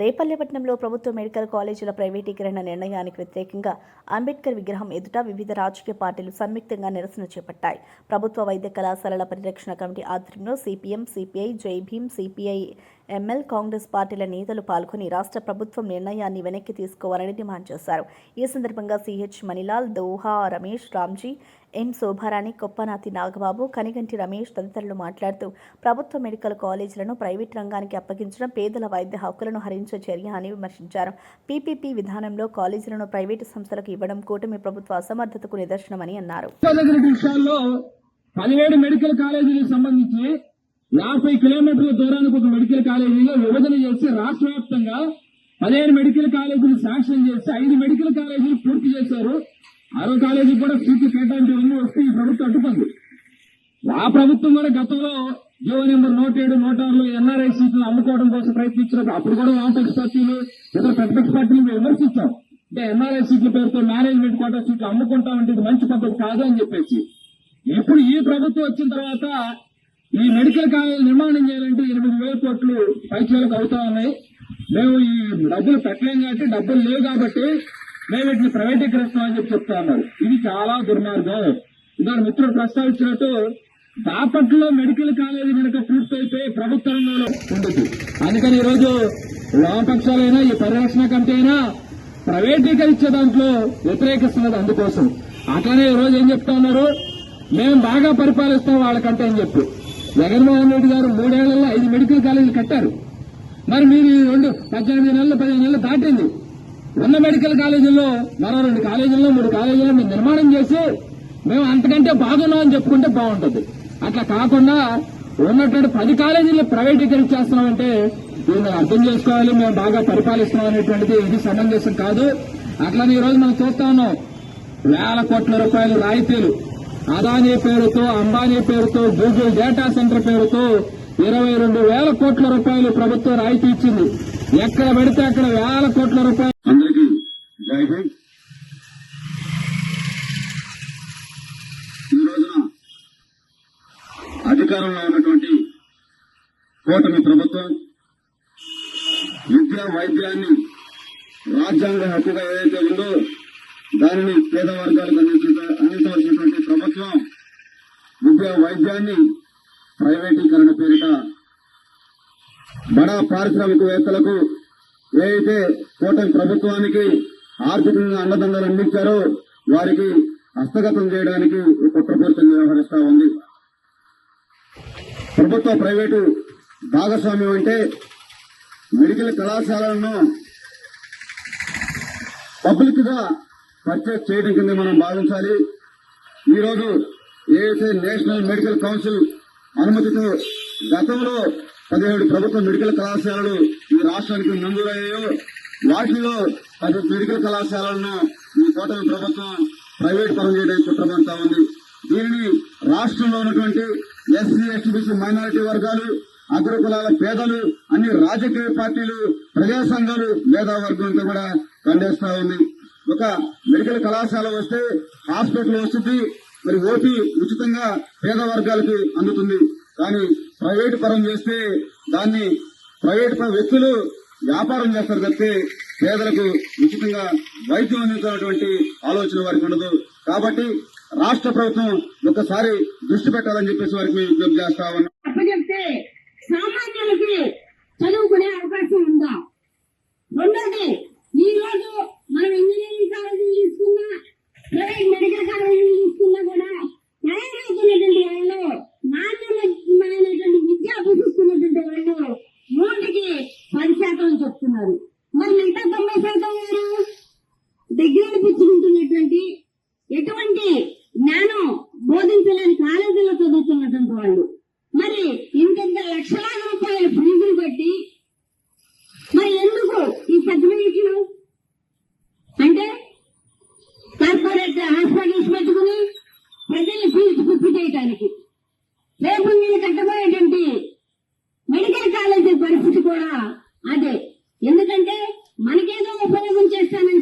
రేపల్లెపట్నంలో ప్రభుత్వ మెడికల్ కాలేజీల ప్రైవేటీకరణ నిర్ణయానికి వ్యతిరేకంగా అంబేద్కర్ విగ్రహం ఎదుట వివిధ రాజకీయ పార్టీలు సంయుక్తంగా నిరసన చేపట్టాయి. ప్రభుత్వ వైద్య కళాశాలల పరిరక్షణ కమిటీ ఆధ్వర్యంలో సిపిఎం సిపిఐ జై భీం సిపిఐ ఎంఎల్ కాంగ్రెస్ పార్టీల నేతలు పాల్గొని రాష్ట్ర ప్రభుత్వం నిర్ణయాన్ని వెనక్కి తీసుకోవాలని డిమాండ్ చేశారు. ఈ సందర్భంగా సిహెచ్ మణిలాల్ దోహా రమేష్ రామ్జీ ఎన్ శోభారాణి కొప్పనాతి నాగబాబు కనిగంటి రమేష్ తదితరులు మాట్లాడుతూ ప్రభుత్వ మెడికల్ కాలేజీలను ప్రైవేట్ రంగానికి అప్పగించడం పేదల వైద్య హక్కులను హరించే చర్య అని విమర్శించారు. పీపీపీ విధానంలో కాలేజీలను ప్రైవేటు సంస్థలకు ఇవ్వడం కూటమి ప్రభుత్వ అసమర్థతకు నిదర్శనమని అన్నారు. పదిహేడు మెడికల్ కాలేజీలకు సంబంధించి యాభై కిలోమీటర్ల దూరానికి ఒక మెడికల్ కాలేజీలో విభజన చేసి రాష్ట్ర వ్యాప్తంగా పదిహేను మెడికల్ కాలేజీలు శాంక్షన్ చేసి ఐదు మెడికల్ కాలేజీలు పూర్తి చేశారు. ఆరో కాలేజీ కూడా సీట్లు కేటాయించడం వస్తే ఈ ప్రభుత్వం అడ్డుకుంది. ఆ ప్రభుత్వం కూడా గతంలో జీవో నెంబర్ నూట ఏడు నూట ఆరులో ఎన్ఆర్ఐ సీట్లు అమ్ముకోవడం కోసం ప్రయత్నించినప్పుడు అప్పుడు కూడా వామపక్ష పార్టీలు ఇతర ప్రతిపక్ష పార్టీలు మేము విమర్శించాం. అంటే ఎన్ఆర్ఐ సీట్ల పేరుతో మేనేజ్మెంట్ కోటా సీట్లు అమ్ముకుంటామంటే ఇది మంచి పద్ధతి కాదు అని చెప్పేసి. ఇప్పుడు ఈ ప్రభుత్వం వచ్చిన తర్వాత ఈ మెడికల్ కాలేజ్ నిర్మాణం చేయాలంటే ఎనిమిది వేల కోట్లు పైచేలకు అవుతా ఉన్నాయి. మేము ఈ డబ్బులు పెట్టలేం కాబట్టి డబ్బులు లేవు కాబట్టి మేము వీటిని ప్రైవేటీకరిస్తామని చెప్పి చెప్తా ఉన్నారు. ఇది చాలా దుర్మార్గం. ఇందాక మిత్రుడు ప్రస్తావించినట్టు బాపట్లో మెడికల్ కాలేజీ కనుక పూర్తయితే ప్రభుత్వ రంగంలో ఉండదు అందుకని ఈ రోజు వామపక్షాలైనా ఈ పరిరక్షణ కమిటీ అయినా ప్రైవేటీకరించే దాంట్లో వ్యతిరేకిస్తున్నది అందుకోసం. అట్లనే ఈ రోజు ఏం చెప్తా ఉన్నారు? మేము బాగా పరిపాలిస్తాం వాళ్ళకంటే అని చెప్పి. జగన్మోహన్ రెడ్డి గారు మూడేళ్ళలో ఐదు మెడికల్ కాలేజీలు కట్టారు. మరి మీరు ఈ రెండు పద్దెనిమిది నెలలు పదిహేను నెలలు దాటింది. ఉన్న మెడికల్ కాలేజీల్లో మరో రెండు కాలేజీల్లో మూడు కాలేజీల్లో మీరు నిర్మాణం చేసి మేము అంతకంటే బాగున్నాం అని చెప్పుకుంటే బాగుంటుంది. అట్లా కాకుండా ఉన్నటువంటి పది కాలేజీలు ప్రైవేటీకరించేస్తున్నామంటే దీన్ని అర్థం చేసుకోవాలి మేము బాగా పరిపాలిస్తున్నాం అనేటువంటిది ఇది సమంజసం కాదు. అట్లనే ఈ రోజు మనం చూస్తా ఉన్నాం. వేల కోట్ల రూపాయలు రాయితీలు. అదానీ పేరుతో అంబానీ పేరుతో గూగుల్ డేటా సెంటర్ పేరుతో ఇరవై రెండు వేల కోట్ల రూపాయలు ప్రభుత్వం రాయితీ ఇచ్చింది. ఎక్కడ పెడితే అక్కడ వేల కోట్ల రూపాయలు అందరికీ జై హింద్ ఈ రోజున అధికారంలో ఉన్నటువంటి కూటమి ప్రభుత్వం విద్యా వైద్యాన్ని రాజ్యాంగ హక్కుగా ఏదైతే ఉందో దానిని పేద వర్గాలకు అందించ- అందించవలసినటువంటి ప్రభుత్వం విద్యా వైద్యాన్ని ప్రైవేటీకరణ పేరిట బడా పారిశ్రామికవేత్తలకు ఏదైతే కూటమి ప్రభుత్వానికి ఆర్థికంగా అండదండలు అందించారో వారికి హస్తగతం చేయడానికి కుట్రపూర్తిని వ్యవహరిస్తా ఉంది. ప్రభుత్వ ప్రైవేటు భాగస్వామ్యం అంటే మెడికల్ కళాశాలలను పబ్లిక్గా పర్చేస్ చేయడం కింద మనం భావించాలి. ఈరోజు ఏఎస్ఐ నేషనల్ మెడికల్ కౌన్సిల్ అనుమతితో గతంలో పదిహేడు ప్రభుత్వ మెడికల్ కళాశాలలు ఈ రాష్ట్రానికి మంజూరయ్యాయో వాటిలో పది మెడికల్ కళాశాలలను ఈ కూటమి ప్రభుత్వం ప్రైవేట్ పరం చేయడానికి కుట్రపడతా ఉంది. దీనిని రాష్ట్రంలో ఉన్నటువంటి ఎస్సీ ఎస్టీబీసీ మైనారిటీ వర్గాలు అగ్రకులాల పేదలు అన్ని రాజకీయ పార్టీలు ప్రజా సంఘాలు మేధావర్గంతో కూడా ఖండిస్తా ఉంది. ఒక మెడికల్ కళాశాల వస్తే హాస్పిటల్ వస్తుంది మరి ఓపీ ఉచితంగా పేద వర్గాలకి అందుతుంది. కానీ ప్రైవేట్ పరం చేస్తే దాన్ని ప్రైవేట్ వ్యక్తులు వ్యాపారం చేస్తారు తప్పితే పేదలకు ఉచితంగా వైద్యం అందించినటువంటి ఆలోచన వారికి ఉండదు. కాబట్టి రాష్ట్ర ప్రభుత్వం ఒకసారి దృష్టి పెట్టాలని చెప్పేసి వారికి మేము విజ్ఞప్తి చేస్తా సామాన్యులకి చదువుకునే అవకాశం ఉందా? రెండోది ఈ రోజు మనం ఇంజనీరింగ్ కాలేజీ తీసుకున్నా ప్రైవేట్ మెడికల్ కాలేజీ తీసుకున్నా కూడా చదవగలుగుతున్నటువంటి వాళ్ళు నాణ్యమైనటువంటి విద్య అభ్యసిస్తున్నటువంటి వాళ్ళు నూటికి పది శాతం చెప్తున్నారు. మరి మిగతా తొంభై శాతం వారు? దగ్గర పిచ్చుకుంటున్నటువంటి ఎటువంటి బోధించలేని కాలేజీలో చదువుతున్నటువంటి వాళ్ళు. మరి ఇంత లక్షలాది రూపాయల ఫీజులు కట్టి మరి ఎందుకు ఈ సర్టిఫికేట్లు అంటే కార్పొరేట్ హాస్పిటల్స్ పెట్టుకుని ప్రజల్ని ఫీజు గుర్తు చేయడానికి